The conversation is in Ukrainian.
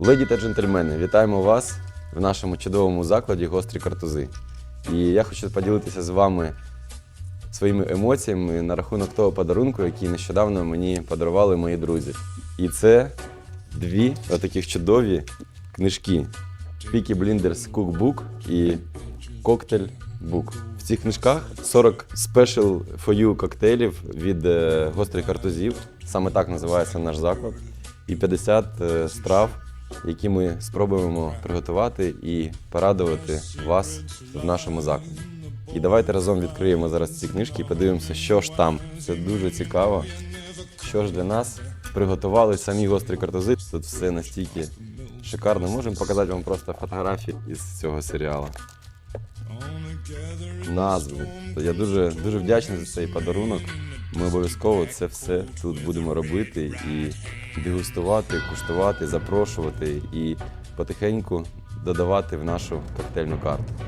Леді та джентльмени, вітаємо вас в нашому чудовому закладі гострі картузи. І я хочу поділитися з вами своїми емоціями на рахунок того подарунку, який нещодавно мені подарували мої друзі. І це дві отаких чудові книжки: Peaky Blinders Cookbook і Cocktail Book. В цих книжках 40 Special for You коктейлів від е, гострих картузів. Саме так називається наш заклад. І 50 е, страв, які ми спробуємо приготувати і порадувати вас в нашому закладі. І давайте разом відкриємо зараз ці книжки і подивимося, що ж там. Це дуже цікаво. Що ж для нас приготували самі гострі картузи. Тут все настільки шикарно. Можемо показати вам просто фотографії із цього серіалу. Назви. Я дуже, дуже вдячний за цей подарунок. Ми обов'язково це все тут будемо робити і дегустувати, куштувати, запрошувати і потихеньку додавати в нашу коктейльну карту.